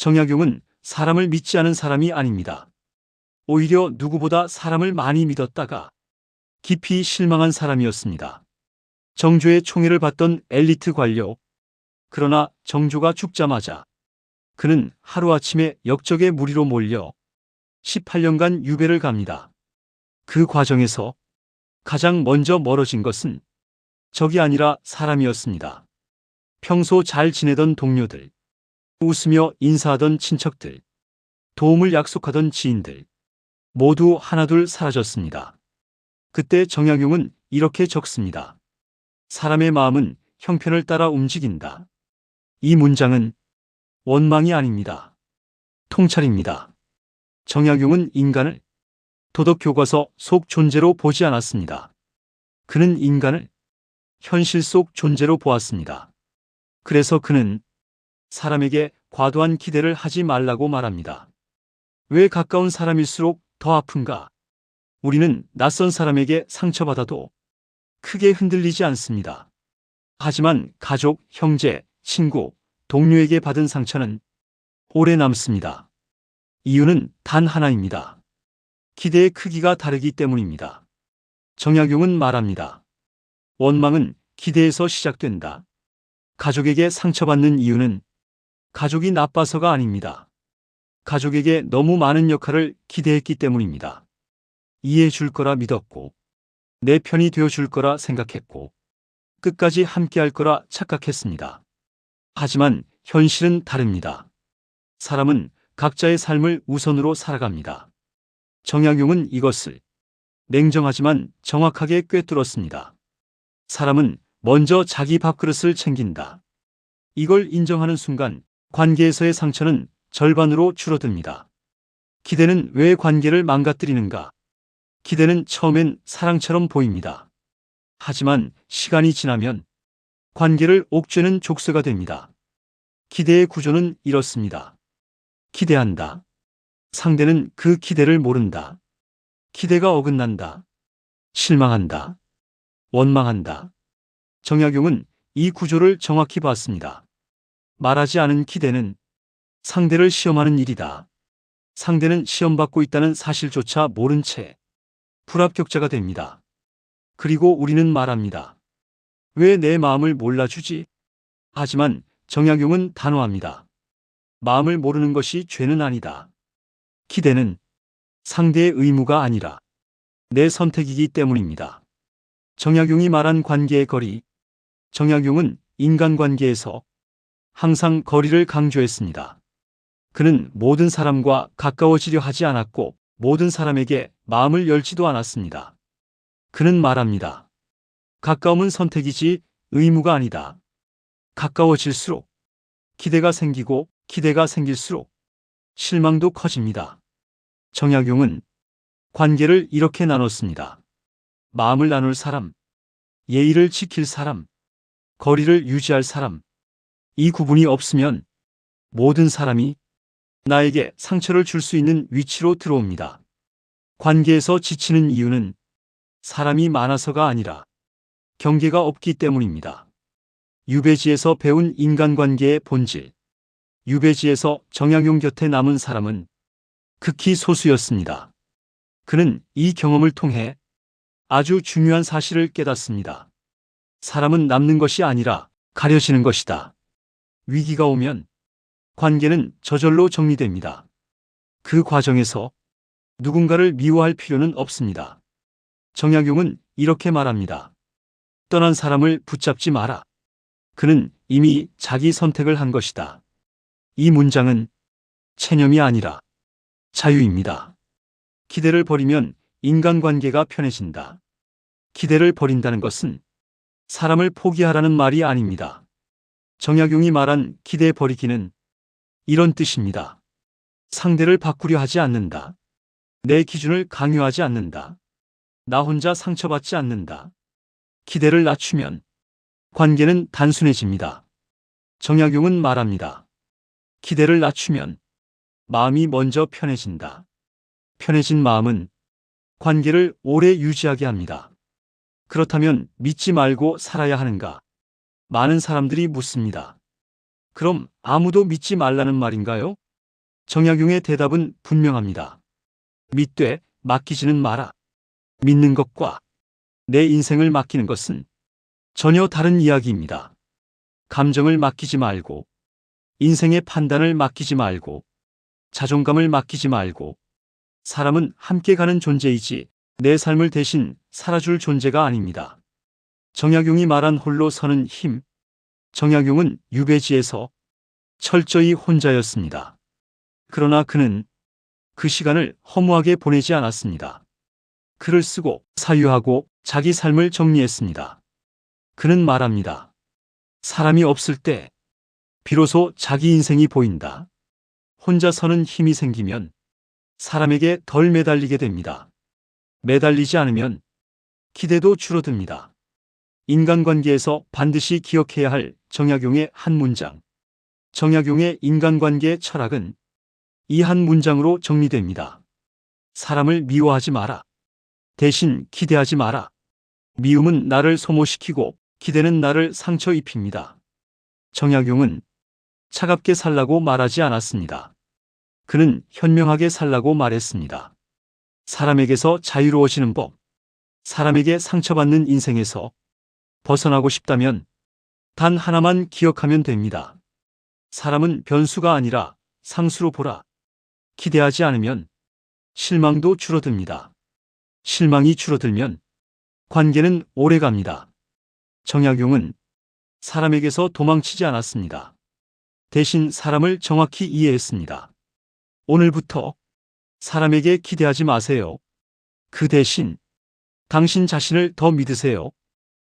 정약용은 사람을 믿지 않은 사람이 아닙니다. 오히려 누구보다 사람을 많이 믿었다가 깊이 실망한 사람이었습니다. 정조의 총애를 받던 엘리트 관료. 그러나 정조가 죽자마자 그는 하루아침에 역적의 무리로 몰려 18년간 유배를 갑니다. 그 과정에서 가장 먼저 멀어진 것은 적이 아니라 사람이었습니다. 평소 잘 지내던 동료들, 웃으며 인사하던 친척들, 도움을 약속하던 지인들, 모두 하나둘 사라졌습니다. 그때 정약용은 이렇게 적습니다. 사람의 마음은 형편을 따라 움직인다. 이 문장은 원망이 아닙니다. 통찰입니다. 정약용은 인간을 도덕교과서 속 존재로 보지 않았습니다. 그는 인간을 현실 속 존재로 보았습니다. 그래서 그는 사람에게 과도한 기대를 하지 말라고 말합니다. 왜 가까운 사람일수록 더 아픈가? 우리는 낯선 사람에게 상처받아도 크게 흔들리지 않습니다. 하지만 가족, 형제, 친구, 동료에게 받은 상처는 오래 남습니다. 이유는 단 하나입니다. 기대의 크기가 다르기 때문입니다. 정약용은 말합니다. 원망은 기대에서 시작된다. 가족에게 상처받는 이유는 가족이 나빠서가 아닙니다. 가족에게 너무 많은 역할을 기대했기 때문입니다. 이해해 줄 거라 믿었고, 내 편이 되어 줄 거라 생각했고, 끝까지 함께 할 거라 착각했습니다. 하지만 현실은 다릅니다. 사람은 각자의 삶을 우선으로 살아갑니다. 정약용은 이것을 냉정하지만 정확하게 꿰뚫었습니다. 사람은 먼저 자기 밥그릇을 챙긴다. 이걸 인정하는 순간 관계에서의 상처는 절반으로 줄어듭니다. 기대는 왜 관계를 망가뜨리는가? 기대는 처음엔 사랑처럼 보입니다. 하지만 시간이 지나면 관계를 옥죄는 족쇄가 됩니다. 기대의 구조는 이렇습니다. 기대한다. 상대는 그 기대를 모른다. 기대가 어긋난다. 실망한다. 원망한다. 정약용은 이 구조를 정확히 봤습니다. 말하지 않은 기대는 상대를 시험하는 일이다. 상대는 시험받고 있다는 사실조차 모른 채 불합격자가 됩니다. 그리고 우리는 말합니다. 왜 내 마음을 몰라주지? 하지만 정약용은 단호합니다. 마음을 모르는 것이 죄는 아니다. 기대는 상대의 의무가 아니라 내 선택이기 때문입니다. 정약용이 말한 관계의 거리. 정약용은 인간관계에서 항상 거리를 강조했습니다. 그는 모든 사람과 가까워지려 하지 않았고 모든 사람에게 마음을 열지도 않았습니다. 그는 말합니다. 가까움은 선택이지 의무가 아니다. 가까워질수록 기대가 생기고 기대가 생길수록 실망도 커집니다. 정약용은 관계를 이렇게 나눴습니다. 마음을 나눌 사람, 예의를 지킬 사람, 거리를 유지할 사람. 이 구분이 없으면 모든 사람이 나에게 상처를 줄 수 있는 위치로 들어옵니다. 관계에서 지치는 이유는 사람이 많아서가 아니라 경계가 없기 때문입니다. 유배지에서 배운 인간관계의 본질. 유배지에서 정약용 곁에 남은 사람은 극히 소수였습니다. 그는 이 경험을 통해 아주 중요한 사실을 깨닫습니다. 사람은 남는 것이 아니라 가려지는 것이다. 위기가 오면 관계는 저절로 정리됩니다. 그 과정에서 누군가를 미워할 필요는 없습니다. 정약용은 이렇게 말합니다. 떠난 사람을 붙잡지 마라. 그는 이미 자기 선택을 한 것이다. 이 문장은 체념이 아니라 자유입니다. 기대를 버리면 인간관계가 편해진다. 기대를 버린다는 것은 사람을 포기하라는 말이 아닙니다. 정약용이 말한 기대 버리기는 이런 뜻입니다. 상대를 바꾸려 하지 않는다. 내 기준을 강요하지 않는다. 나 혼자 상처받지 않는다. 기대를 낮추면 관계는 단순해집니다. 정약용은 말합니다. 기대를 낮추면 마음이 먼저 편해진다. 편해진 마음은 관계를 오래 유지하게 합니다. 그렇다면 믿지 말고 살아야 하는가? 많은 사람들이 묻습니다. 그럼 아무도 믿지 말라는 말인가요? 정약용의 대답은 분명합니다. 믿되 맡기지는 마라. 믿는 것과 내 인생을 맡기는 것은 전혀 다른 이야기입니다. 감정을 맡기지 말고, 인생의 판단을 맡기지 말고, 자존감을 맡기지 말고, 사람은 함께 가는 존재이지 내 삶을 대신 살아줄 존재가 아닙니다. 정약용이 말한 홀로 서는 힘. 정약용은 유배지에서 철저히 혼자였습니다. 그러나 그는 그 시간을 허무하게 보내지 않았습니다. 글을 쓰고 사유하고 자기 삶을 정리했습니다. 그는 말합니다. 사람이 없을 때 비로소 자기 인생이 보인다. 혼자 서는 힘이 생기면 사람에게 덜 매달리게 됩니다. 매달리지 않으면 기대도 줄어듭니다. 인간관계에서 반드시 기억해야 할 정약용의 한 문장. 정약용의 인간관계 철학은 이 한 문장으로 정리됩니다. 사람을 미워하지 마라. 대신 기대하지 마라. 미움은 나를 소모시키고 기대는 나를 상처 입힙니다. 정약용은 차갑게 살라고 말하지 않았습니다. 그는 현명하게 살라고 말했습니다. 사람에게서 자유로워지는 법, 사람에게 상처받는 인생에서 벗어나고 싶다면 단 하나만 기억하면 됩니다. 사람은 변수가 아니라 상수로 보라. 기대하지 않으면 실망도 줄어듭니다. 실망이 줄어들면 관계는 오래 갑니다. 정약용은 사람에게서 도망치지 않았습니다. 대신 사람을 정확히 이해했습니다. 오늘부터 사람에게 기대하지 마세요. 그 대신 당신 자신을 더 믿으세요.